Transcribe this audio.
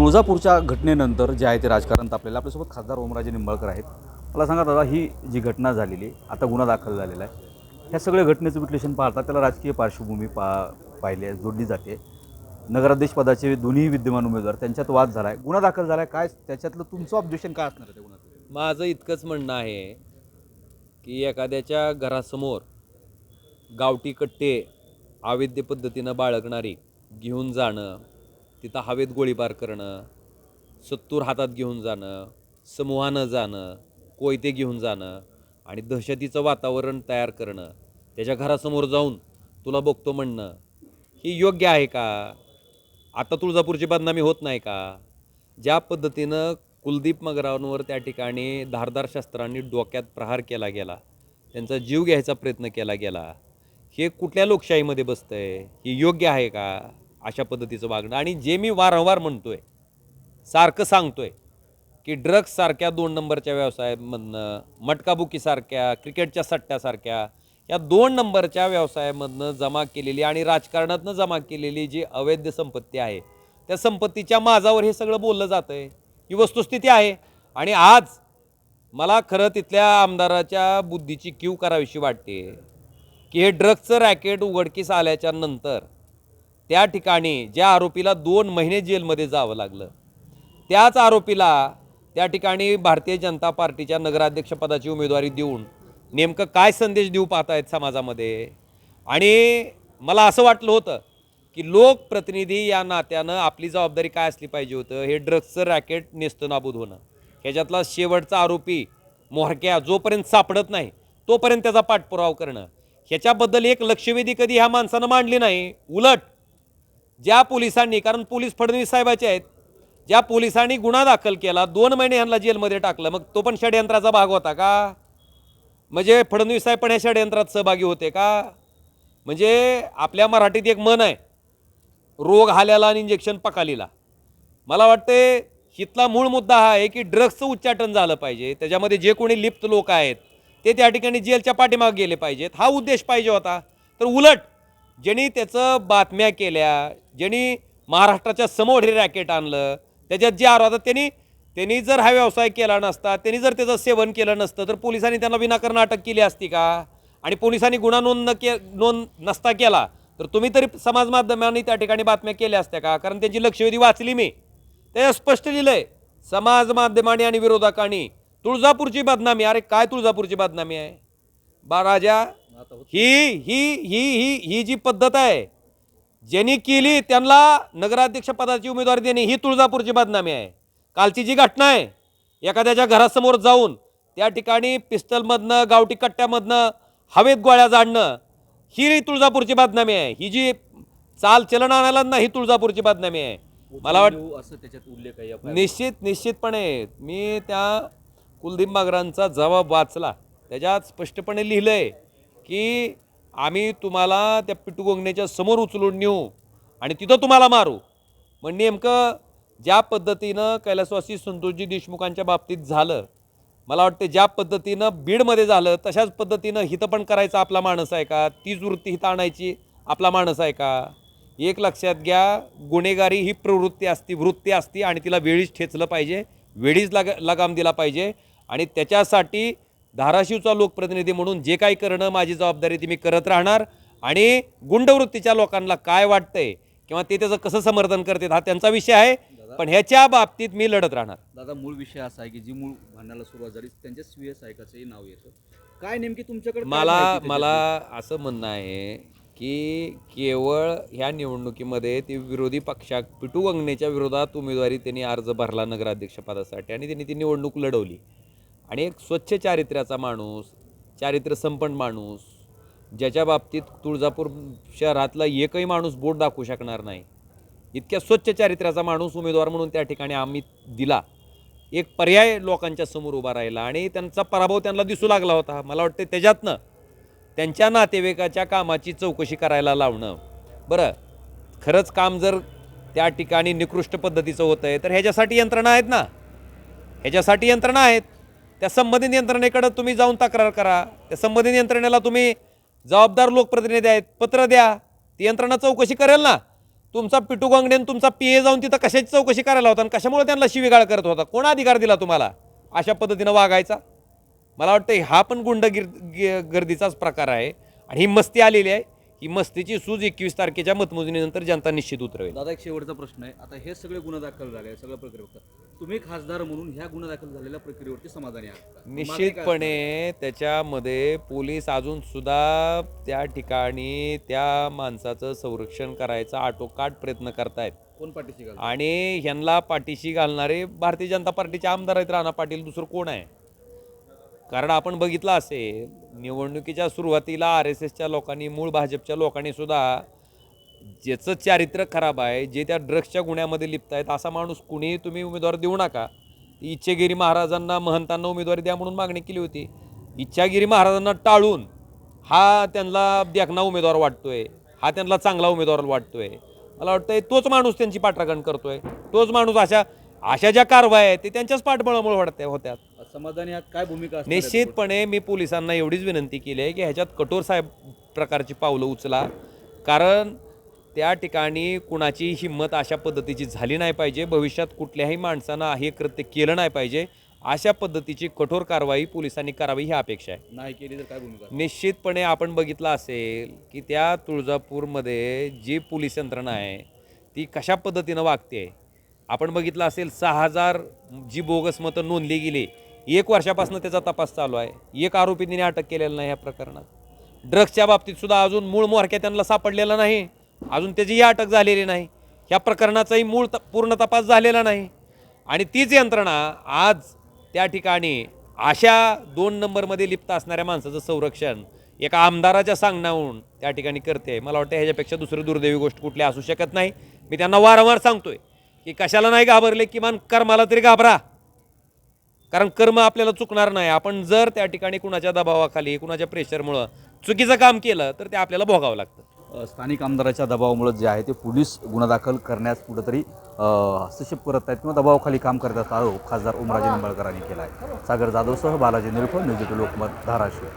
तुळजापूरच्या घटनेनंतर जे आहे ते राजकारण तापलेलं आपल्यासोबत खासदार ओमराजे निंबाळकर आहेत. मला सांगा दादा ही जी घटना झालेली आहे, आता गुन्हा दाखल झालेला आहे. ह्या सगळ्या घटनेचं विश्लेषण पाहता त्याला राजकीय पार्श्वभूमी पा पाहिली आहे जोडली जाते. नगराध्यक्ष पदाचे दोन्ही विद्यमान उमेदवार त्यांच्यात वाद झाला आहे गुन्हा दाखल झाला आहे काय त्याच्यातलं तुमचं ऑब्जेक्शन काय असणार आहे गुन्ह्यात माझं इतकंच म्हणणं आहे की एखाद्याच्या घरासमोर गावठी कट्टे अवैध पद्धतीनं बाळगणारी घेऊन जाणं तिथं हवेत गोळीबार करणं सत्तूर हातात घेऊन जाणं समूहानं जाणं कोयते घेऊन जाणं आणि दहशतीचं वातावरण तयार करणं त्याच्या घरासमोर जाऊन तुला बघतो म्हणणं ही योग्य आहे का? आता तुळजापूरची बदनामी होत नाही का? ज्या पद्धतीनं कुलदीप मगरावांवर त्या ठिकाणी धारदार शस्त्रांनी डोक्यात प्रहार केला गेला त्यांचा जीव घ्यायचा प्रयत्न केला गेला हे कुठल्या लोकशाहीमध्ये बसतंय? हे योग्य आहे का? अशा पद्धतीचं वागणं. आणि जे मी वारंवार म्हणतोय सारखं सांगतोय की ड्रग्ससारख्या दोन नंबरच्या व्यवसायामधनं मटकाबुकीसारख्या क्रिकेटच्या सट्ट्यासारख्या या दोन नंबरच्या व्यवसायामधनं जमा केलेली आणि राजकारणातनं जमा केलेली जी अवैध संपत्ती आहे त्या संपत्तीच्या माझावर हे सगळं बोललं जातं आहे ही वस्तुस्थिती आहे. आणि आज मला खरं तिथल्या आमदाराच्या बुद्धीची क्यू करावीशी वाटते की हे ड्रग्सचं रॅकेट उघडकीस आल्याच्यानंतर त्या ठिकाणी ज्या आरोपीला दोन महिने जेलमध्ये जावं लागलं त्याच आरोपीला त्या ठिकाणी भारतीय जनता पार्टीच्या नगराध्यक्षपदाची उमेदवारी देऊन नेमकं काय संदेश देऊ पाहतायत समाजामध्ये? आणि मला असं वाटलं होतं की लोकप्रतिनिधी या नात्यानं आपली जबाबदारी काय असली पाहिजे होतं? हे ड्रग्सचं रॅकेट नेस्तनाबूद होणं. ह्याच्यातला शेवटचा आरोपी मोहरक्या जोपर्यंत सापडत नाही तोपर्यंत त्याचा पाठपुरावा करणं. ह्याच्याबद्दल एक लक्षवेधी कधी ह्या माणसानं मांडली नाही. उलट ज्या पोलिसांनी कारण पोलीस फडणवीस साहेबाचे आहेत ज्या पोलिसांनी गुन्हा दाखल केला दोन महिने ह्यांना जेलमध्ये टाकलं मग तो पण षडयंत्राचा भाग होता का? म्हणजे फडणवीस साहेब पण ह्या षडयंत्रात सहभागी होते का? म्हणजे आपल्या मराठीत एक मन आहे रोग हाल्याला आणि इंजेक्शन पकालीला. मला वाटते हितला मूळ मुद्दा हा आहे की ड्रग्सचं उच्चाटन झालं पाहिजे त्याच्यामध्ये जे कोणी लिप्त लोक आहेत ते त्या ठिकाणी जेलच्या पाठीमागे गेले पाहिजेत. हा उद्देश पाहिजे होता. तर उलट ज्यांनी त्याचं बातम्या केल्या ज्यांनी महाराष्ट्राच्या समोर हे रॅकेट आणलं त्याच्यात जे आरोप होतात त्यांनी त्यांनी जर हा व्यवसाय केला नसता त्यांनी जर त्याचं सेवन केलं नसतं तर पोलिसांनी त्यांना विनाकारण अटक केली असती का? आणि पोलिसांनी गुन्हा नोंद न के नोंद नसता केला तर तुम्ही तरी समाज माध्यमांनी त्या ठिकाणी बातम्या केल्या असत्या का? कारण त्यांची लक्षवेधी वाचली मी. ते स्पष्ट लिहिलं आहे समाज माध्यमांनी आणि विरोधकांनी तुळजापूरची बदनामी अरे काय तुळजापूरची बदनामी आहे? बा राजा ही ही ही ही ही जी पद्धत आहे ज्यांनी केली त्यांना नगराध्यक्ष पदाची उमेदवारी देणे ही तुळजापूरची बदनामी आहे. कालची जी घटना आहे एखाद्याच्या घरासमोर जाऊन त्या ठिकाणी पिस्तलमधनं गावठी कट्ट्यामधनं हवेत गोळ्या जाणणं ही तुळजापूरची बदनामी आहे. ही जी चाल चलन आणायला ना ही तुळजापूरची बदनामी आहे. मला वाट असं त्याच्यात उल्लेख आहे निश्चित निश्चितपणे. मी त्या कुलदीप बागरांचा जबाब वाचला. त्याच्यात स्पष्टपणे लिहिलं आहे की आम्ही तुम्हाला त्या पिटूगोंगण्याच्या समोर उचलून नेऊ आणि तिथं तुम्हाला मारू. मग नेमकं ज्या पद्धतीनं कैलासवासी संतोषजी देशमुखांच्या बाबतीत झालं मला वाटतं ज्या पद्धतीनं बीडमध्ये झालं तशाच पद्धतीनं हिथं पण करायचं आपला माणूस आहे का? तीच वृत्ती हिथं आणायची आपला माणूस आहे का? एक लक्षात घ्या गुन्हेगारी ही प्रवृत्ती असती वृत्ती असती आणि तिला वेळीच ठेचलं पाहिजे वेळीच लाग लगाम दिला पाहिजे आणि त्याच्यासाठी धाराशिवचा लोकप्रतिनिधी म्हणून जे काही करणं माझी जबाबदारी ती मी करत राहणार. आणि गुंडवृत्तीच्या लोकांना काय वाटतंय किंवा ते त्याचं कसं समर्थन करतात हा त्यांचा विषय आहे. पण ह्याच्या बाबतीत मी लढत राहणार. दादा मूळ विषय असा आहे की जी मूळ भांडणाला सुरुवात झाली त्यांच्या स्वीय सहायकाचंही नाव येतं. काय नेमकी तुमच्याकडे मला मला असं म्हणणं आहे की केवळ ह्या निवडणुकीमध्ये ते विरोधी पक्षा पिटू गंगणेच्या विरोधात उमेदवारी त्यांनी अर्ज भरला नगराध्यक्षपदासाठी आणि त्यांनी ती निवडणूक लढवली. आणि एक स्वच्छ चारित्र्याचा माणूस चारित्र्य संपन्न माणूस ज्याच्या बाबतीत तुळजापूर शहरातला एकही माणूस बोट दाखवू शकणार नाही. इतक्या स्वच्छ चारित्र्याचा माणूस उमेदवार म्हणून त्या ठिकाणी आम्ही दिला. एक पर्याय लोकांच्या समोर उभा राहिला आणि त्यांचा पराभव त्यांना दिसू लागला होता. मला वाटतं त्याच्यातनं त्यांच्या नातेवाईकाच्या कामाची चौकशी करायला लावणं. बरं खरंच काम जर त्या ठिकाणी निकृष्ट पद्धतीचं होतं आहे तर ह्याच्यासाठी यंत्रणा आहेत ना? ह्याच्यासाठी यंत्रणा आहेत. त्या संबंधित यंत्रणेकडं तुम्ही जाऊन तक्रार करा. त्या संबंधित यंत्रणेला तुम्ही जबाबदार लोकप्रतिनिधी आहेत पत्र द्या. ती यंत्रणा चौकशी करेल ना. तुमचा पिटू गांगडेन तुमचा पी ए जाऊन तिथं कशाची चौकशी करायला होता आणि कशामुळे त्यांना शिवीगाळ करत होता? कोण अधिकार दिला तुम्हाला अशा पद्धतीनं वागायचा? मला वाटतं हा पण गुंडगिर गर्दीचाच प्रकार आहे आणि ही मस्ती आलेली आहे. ही मस्तीची सूज एकवीस तारखेच्या मतमोजणीनंतर जनता निश्चित उतरवेल. दादा एक शेवटचा प्रश्न आहे. आता हे सगळे गुन्हे दाखल झाले सगळं प्रक्रिया बघता. तुम्ही खासदार म्हणून ह्या गुन्हे दाखल झालेल्या प्रक्रियेवरती समाधानी आहात काय निश्चितपणे त्याच्यामध्ये पोलीस अजून सुद्धा त्या ठिकाणी त्या माणसाचं संरक्षण करायचा आटोकाट प्रयत्न करतायत? कोण पाठीशी घाल आणि ह्यांना पाठीशी घालणारे भारतीय जनता पार्टीचे आमदार आहेत राणा पाटील दुसरं कोण आहे? कारण आपण बघितलं असेल निवडणुकीच्या सुरुवातीला आर एस एसच्या लोकांनी मूळ भाजपच्या लोकांनी सुद्धा ज्याचं चारित्र्य खराब आहे जे त्या ड्रग्सच्या गुन्ह्यामध्ये लिप्त आहेत असा माणूस कुणीही तुम्ही उमेदवार देऊ नका. इच्छेगिरी महाराजांना महंतांना उमेदवारी द्या म्हणून मागणी केली होती. इच्छागिरी महाराजांना टाळून हा त्यांना देखना उमेदवार वाटतोय हा त्यांना चांगला उमेदवार वाटतोय. मला वाटतंय तोच माणूस त्यांची पाठराखण करतोय. तोच माणूस अशा अशा ज्या कारवाया आहेत ते त्यांच्याच पाठबळामुळे वाटत्या होत्या समाधानी आहात? काय भूमिका असणार आहे? निश्चितपणे मी पोलिसांना एवढीच विनंती केली आहे की ह्याच्यात कठोर साहेब प्रकारची पावलं उचला. कारण त्या ठिकाणी कुणाची हिंमत अशा पद्धतीची झाली नाही पाहिजे. भविष्यात कुठल्याही माणसानं हे कृत्य केलं नाही पाहिजे. अशा पद्धतीची कठोर कारवाई पोलिसांनी करावी ही अपेक्षा आहे. नाही केली तर काय भूमिका असणार? निश्चितपणे आपण बघितलं असेल की त्या तुळजापूरमध्ये जी पोलीस यंत्रणा आहे ती कशा पद्धतीनं वागते? आपण बघितलं असेल सहा हजार जी बोगस मतं नोंदली गेली. एक वर्षापासून त्याचा तपास चालू आहे. एक आरोपी तिने अटक केलेला नाही या प्रकरणात. ड्रग्सच्या बाबतीत सुद्धा अजून मूळ मोहरक्या त्यांना सापडलेला नाही. अजून त्याचीही अटक झालेली नाही. ह्या प्रकरणाचाही मूळ त पूर्ण तपास झालेला नाही. आणि तीच यंत्रणा आज त्या ठिकाणी अशा दोन नंबरमध्ये लिप्त असणाऱ्या माणसाचं संरक्षण एका आमदाराच्या सांगण्याहून त्या ठिकाणी करते. मला वाटतं ह्याच्यापेक्षा दुसरी दुर्दैवी गोष्ट कुठली असू शकत नाही. मी त्यांना वारंवार सांगतोय की कशाला नाही घाबरले किमान कर्माला तरी घाबरा. कारण कर्म आपल्याला चुकणार नाही. आपण जर त्या ठिकाणी कुणाच्या दबावाखाली कुणाच्या प्रेशरमुळं चुकीचं काम केलं तर ते आपल्याला भोगावं लागतं. स्थानिक आमदाराच्या दबावामुळे जे आहे ते पोलीस गुन्हा दाखल करण्यास कुठंतरी हस्तक्षेप करत आहेत किंवा दबावाखाली काम करत असतात आरोप खासदार ओमराजे निंबाळकरांनी केला आहे. सागर जाधवसह बालाजी निरुप न्यूज लोकमत धाराशिव.